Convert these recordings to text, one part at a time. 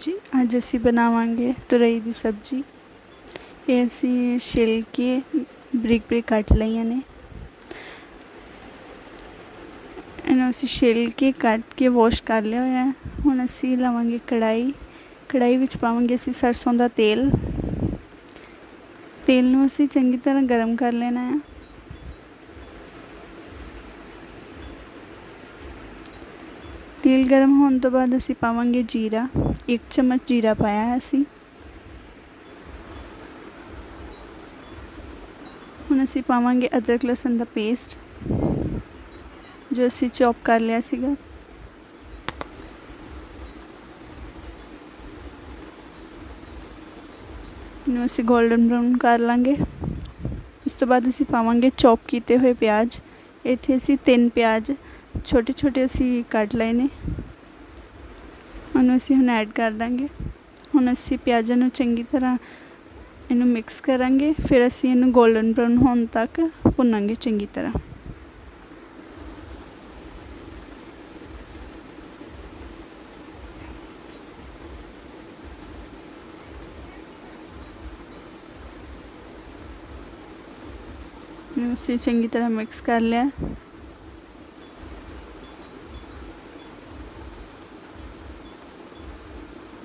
ਹਾਂਜੀ ਅੱਜ ਅਸੀਂ ਬਣਾਵਾਂਗੇ ਤੁਰਈ ਦੀ ਸਬਜ਼ੀ। ਇਹ ਅਸੀਂ ਛਿਲ ਕੇ ਬਰੀਕ ਬਰੀਕ ਕੱਟ ਲਈਆਂ ਨੇ। ਇਹਨੂੰ ਅਸੀਂ ਛਿਲ ਕੇ ਕੱਟ ਕੇ ਵਾਸ਼ ਕਰ ਲਿਆ ਹੋਇਆ ਹੁਣ ਅਸੀਂ ਲਵਾਂਗੇ ਕੜਾਈ ਕੜਾਈ ਵਿੱਚ ਪਾਵਾਂਗੇ ਅਸੀਂ ਸਰਸੋਂ ਦਾ ਤੇਲ। ਤੇਲ ਨੂੰ ਅਸੀਂ ਚੰਗੀ ਤਰ੍ਹਾਂ ਗਰਮ ਕਰ ਲੈਣਾ ਹੈ। ਤੇਲ ਗਰਮ ਹੋਣ ਤੋਂ ਬਾਅਦ ਅਸੀਂ ਪਾਵਾਂਗੇ ਜੀਰਾ, ਇੱਕ ਚਮਚ ਜੀਰਾ ਪਾਇਆ ਹੈ ਅਸੀਂ। ਹੁਣ ਅਸੀਂ ਪਾਵਾਂਗੇ ਅਦਰਕ ਲਸਣ ਦਾ ਪੇਸਟ, ਜੋ ਅਸੀਂ ਚੌਪ ਕਰ ਲਿਆ ਸੀਗਾ। ਇਹਨੂੰ ਅਸੀਂ 골ਡਨ ਬ੍ਰਾਊਨ ਕਰ ਲਾਂਗੇ। ਉਸ ਤੋਂ ਬਾਅਦ ਅਸੀਂ ਪਾਵਾਂਗੇ ਚੌਪ ਕੀਤੇ ਹੋਏ ਪਿਆਜ਼। ਇੱਥੇ ਅਸੀਂ ਤਿੰਨ ਪਿਆਜ਼ ਛੋਟੇ ਛੋਟੇ ਅਸੀਂ ਕੱਟ ਲਏ ਨੇ। ਉਹਨੂੰ ਅਸੀਂ ਹੁਣ ਐਡ ਕਰ ਦਾਂਗੇ। ਹੁਣ ਅਸੀਂ ਪਿਆਜ਼ਾਂ ਨੂੰ ਚੰਗੀ ਤਰ੍ਹਾਂ ਇਹਨੂੰ ਮਿਕਸ ਕਰਾਂਗੇ। ਫਿਰ ਅਸੀਂ ਇਹਨੂੰ 골ਡਨ ਬ੍ਰਾਊਨ ਹੋਣ ਤੱਕ ਭੁੰਨਾਂਗੇ ਚੰਗੀ ਤਰ੍ਹਾਂ। ਇਹਨੂੰ ਅਸੀਂ ਚੰਗੀ ਤਰ੍ਹਾਂ ਮਿਕਸ ਕਰ ਲਿਆ।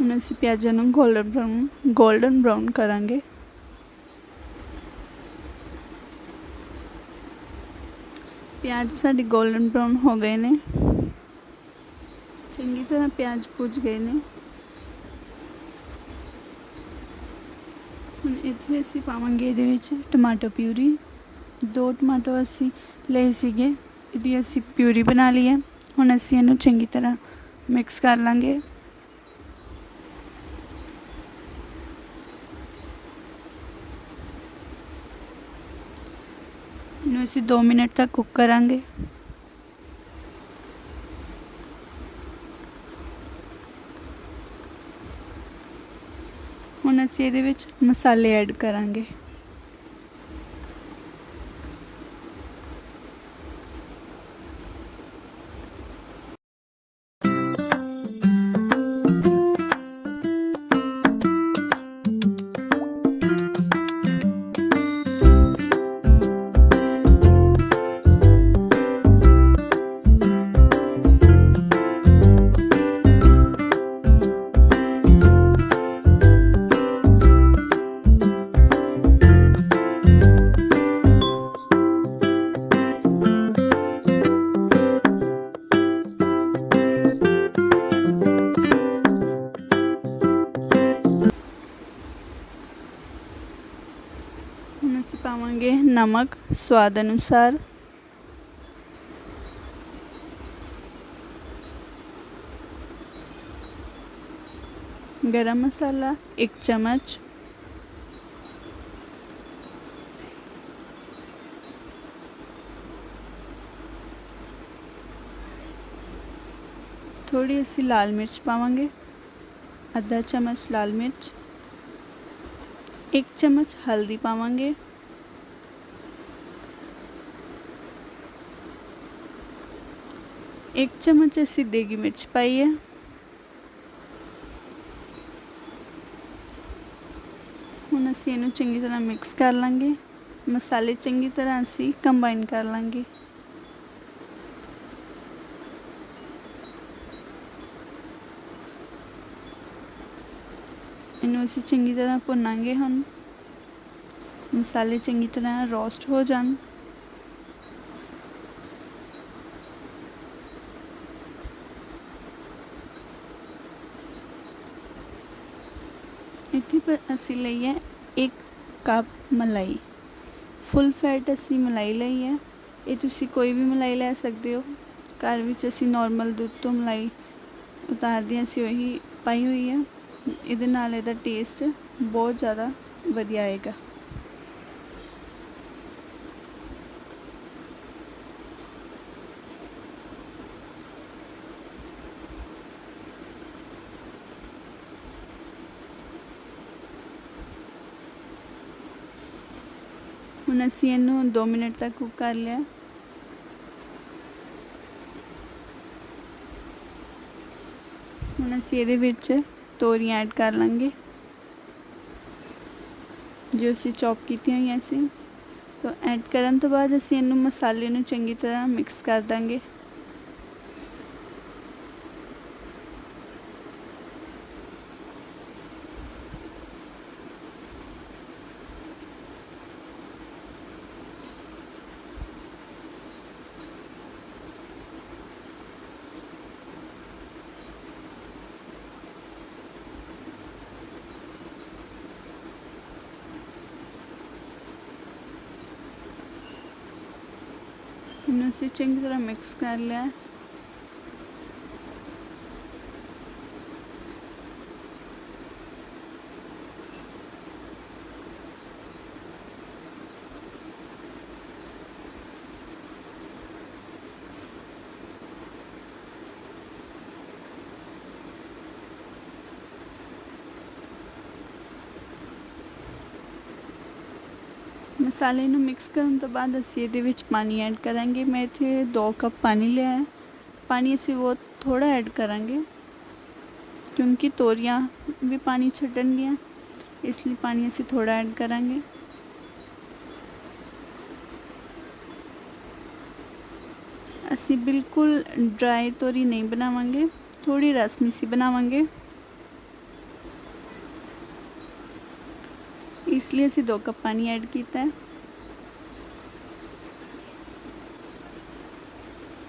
ਹੁਣ ਅਸੀਂ ਪਿਆਜ਼ਾਂ ਨੂੰ ਗੋਲਡਨ ਬਰਾਊਨ ਗੋਲਡਨ ਬਰਾਊਨ ਕਰਾਂਗੇ। ਪਿਆਜ਼ ਸਾਡੇ ਗੋਲਡਨ ਬਰਾਊਨ ਹੋ ਗਏ ਨੇ। ਚੰਗੀ ਤਰ੍ਹਾਂ ਪਿਆਜ਼ ਭੁੱਜ ਗਏ ਨੇ। ਹੁਣ ਇੱਥੇ ਅਸੀਂ ਪਾਵਾਂਗੇ ਇਹਦੇ ਵਿੱਚ ਟਮਾਟੋ ਪਿਊਰੀ ਦੋ ਟਮਾਟੋ ਅਸੀਂ ਲਏ ਸੀਗੇ, ਇਹਦੀ ਅਸੀਂ ਪਿਊਰੀ ਬਣਾ ਲਈ ਹੈ। ਹੁਣ ਅਸੀਂ ਇਹਨੂੰ ਚੰਗੀ ਤਰ੍ਹਾਂ ਮਿਕਸ ਕਰ ਲਾਂਗੇ। ਅਸੀਂ 2 ਮਿੰਟ ਤੱਕ ਕੁੱਕ ਕਰਾਂਗੇ। ਹੁਣ ਅਸੀਂ ਇਹਦੇ ਵਿੱਚ ਮਸਾਲੇ ਐਡ ਕਰਾਂਗੇ। ਪਾਵਾਂਗੇ ਨਮਕ ਸਵਾਦ ਅਨੁਸਾਰ ਗਰਮ ਮਸਾਲਾ ਇੱਕ ਚਮਚ ਥੋੜੀ ਅਸੀਂ ਲਾਲ ਮਿਰਚ ਪਾਵਾਂਗੇ ਅੱਧਾ ਚਮਚ ਲਾਲ ਮਿਰਚ ਇੱਕ ਚਮਚ ਹਲਦੀ ਇੱਕ ਚਮਚ ਅਸੀਂ ਦੇਗੀ ਮਿਰਚ ਪਾਈ ਹੈ ਹੁਣ ਅਸੀਂ ਇਹਨੂੰ ਚੰਗੀ ਤਰ੍ਹਾਂ ਮਿਕਸ ਕਰ ਲਾਂਗੇ ਮਸਾਲੇ ਚੰਗੀ ਤਰ੍ਹਾਂ ਅਸੀਂ ਕੰਬਾਈਨ ਕਰ ਲਾਂਗੇ ਇਹਨੂੰ ਅਸੀਂ ਚੰਗੀ ਤਰ੍ਹਾਂ ਭੁੰਨਾਂਗੇ ਹੁਣ ਮਸਾਲੇ ਚੰਗੀ ਤਰ੍ਹਾਂ ਰੋਸਟ ਹੋ ਜਾਣ ਇੱਥੇ ਪਰ ਅਸੀਂ ਲਈ ਹੈ ਇੱਕ ਕੱਪ ਮਲਾਈ। ਫੁੱਲ ਫੈਟ ਅਸੀਂ ਮਲਾਈ ਲਈ ਹੈ। ਇਹ ਤੁਸੀਂ ਕੋਈ ਵੀ ਮਲਾਈ ਲੈ ਸਕਦੇ ਹੋ। ਘਰ ਵਿੱਚ ਅਸੀਂ ਨਾਰਮਲ ਦੁੱਧ ਤੋਂ ਮਲਾਈ ਉਤਾਰਦੇ ਹਾਂ। ਅਸੀਂ ਉਹੀ ਪਾਈ ਹੋਈ ਹੈ। ਇਹਦੇ ਨਾਲ ਇਹਦਾ ਟੇਸਟ ਬਹੁਤ ਜ਼ਿਆਦਾ ਵਧੀਆ ਆਏਗਾ। ਹੁਣ ਅਸੀਂ ਇਹਨੂੰ 2 ਮਿੰਟ ਤੱਕ ਕੁੱਕ ਕਰ ਲਿਆ। ਹੁਣ ਅਸੀਂ ਇਹਦੇ ਵਿੱਚ ਤੋਰੀਆਂ ਐਡ ਕਰ ਲਾਂਗੇ। ਜੋ ਅਸੀਂ ਚੌਪ ਕੀਤੀਆਂ ਹੋਈਆਂ ਸੀ। ਤਾਂ ਐਡ ਕਰਨ ਤੋਂ ਬਾਅਦ ਅਸੀਂ ਇਹਨੂੰ ਮਸਾਲੇ ਨੂੰ ਚੰਗੀ ਤਰ੍ਹਾਂ ਮਿਕਸ ਕਰ ਦਾਂਗੇ। ਇਹਨੂੰ ਅਸੀਂ ਚੰਗੀ ਤਰ੍ਹਾਂ ਮਿਕਸ ਕਰ ਲਿਆ ਮਸਾਲੇ ਨੂੰ ਮਿਕਸ ਕਰਨ ਤੋਂ ਬਾਅਦ ਅਸੀਂ ਇਹਦੇ ਵਿੱਚ ਪਾਣੀ ਐਡ ਕਰਾਂਗੇ। ਮੈਂ ਇੱਥੇ 2 ਕੱਪ ਪਾਣੀ ਲਿਆ ਹੈ। ਪਾਣੀ ਅਸੀਂ ਬਹੁਤ ਥੋੜਾ ਐਡ ਕਰਾਂਗੇ, ਕਿਉਂਕਿ ਤੋਰੀਆਂ ਵੀ ਪਾਣੀ ਛੱਡਣਗੀਆਂ, ਇਸ ਲਈ ਪਾਣੀ ਅਸੀਂ ਥੋੜਾ ਐਡ ਕਰਾਂਗੇ। ਅਸੀਂ ਬਿਲਕੁਲ ਡਰਾਈ ਤੋਰੀ ਨਹੀਂ ਬਣਾਵਾਂਗੇ ਥੋੜੀ ਰਸਮੀਸੀ ਬਣਾਵਾਂਗੇ। ਇਸ ਲਈ ਅਸੀਂ 2 ਕੱਪ ਪਾਣੀ ਐਡ ਕੀਤਾ ਹੈ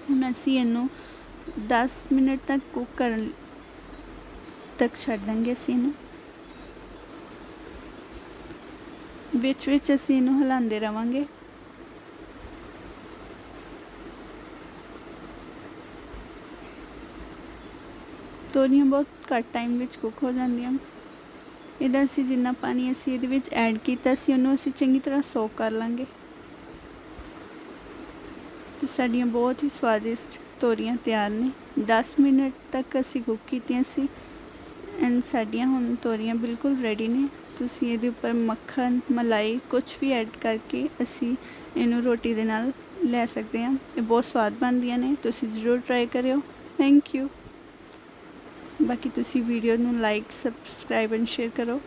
ਹੁਣ ਅਸੀਂ ਇਹਨੂੰ 10 ਮਿੰਟ ਤੱਕ ਕੁੱਕ ਕਰਨ ਤੱਕ ਛੱਡ ਦਾਂਗੇ ਅਸੀਂ ਇਹਨੂੰ ਵਿੱਚ ਵਿੱਚ ਅਸੀਂ ਇਹਨੂੰ ਹਿਲਾਉਂਦੇ ਰਵਾਂਗੇ ਤੋਰੀਆਂ ਬਹੁਤ ਘੱਟ ਟਾਈਮ ਵਿੱਚ ਕੁੱਕ ਹੋ ਜਾਂਦੀਆਂ ਇਹਦਾ ਅਸੀਂ ਜਿੰਨਾ ਪਾਣੀ ਅਸੀਂ ਇਹਦੇ ਵਿੱਚ ਐਡ ਕੀਤਾ ਸੀ, ਉਹਨੂੰ ਅਸੀਂ ਚੰਗੀ ਤਰ੍ਹਾਂ ਸੋਕ ਕਰ ਲਾਂਗੇ। ਤੇ ਸਾਡੀਆਂ ਬਹੁਤ ਹੀ ਸਵਾਦਿਸ਼ਟ ਤੋਰੀਆਂ ਤਿਆਰ ਨੇ। 10 ਮਿੰਟ ਤੱਕ ਅਸੀਂ ਕੁੱਕ ਕੀਤੀਆਂ ਸੀ। ਐਂਡ ਸਾਡੀਆਂ ਹੁਣ ਤੋਰੀਆਂ ਬਿਲਕੁਲ ਰੈਡੀ ਨੇ। ਤੁਸੀਂ ਇਹਦੇ ਉੱਪਰ ਮੱਖਣ, ਮਲਾਈ ਕੁਝ ਵੀ ਐਡ ਕਰਕੇ ਅਸੀਂ ਇਹਨੂੰ ਰੋਟੀ ਦੇ ਨਾਲ ਲੈ ਸਕਦੇ ਹਾਂ। ਇਹ ਬਹੁਤ ਸਵਾਦ ਬਣਦੀਆਂ ਨੇ। ਤੁਸੀਂ ਜ਼ਰੂਰ ਟਰਾਈ ਕਰਿਓ। ਥੈਂਕ ਯੂ ਬਾਕੀ ਤੁਸੀਂ ਵੀਡੀਓ ਨੂੰ ਲਾਈਕ ਸਬਸਕ੍ਰਾਈਬ ਐਂਡ ਸ਼ੇਅਰ ਕਰੋ।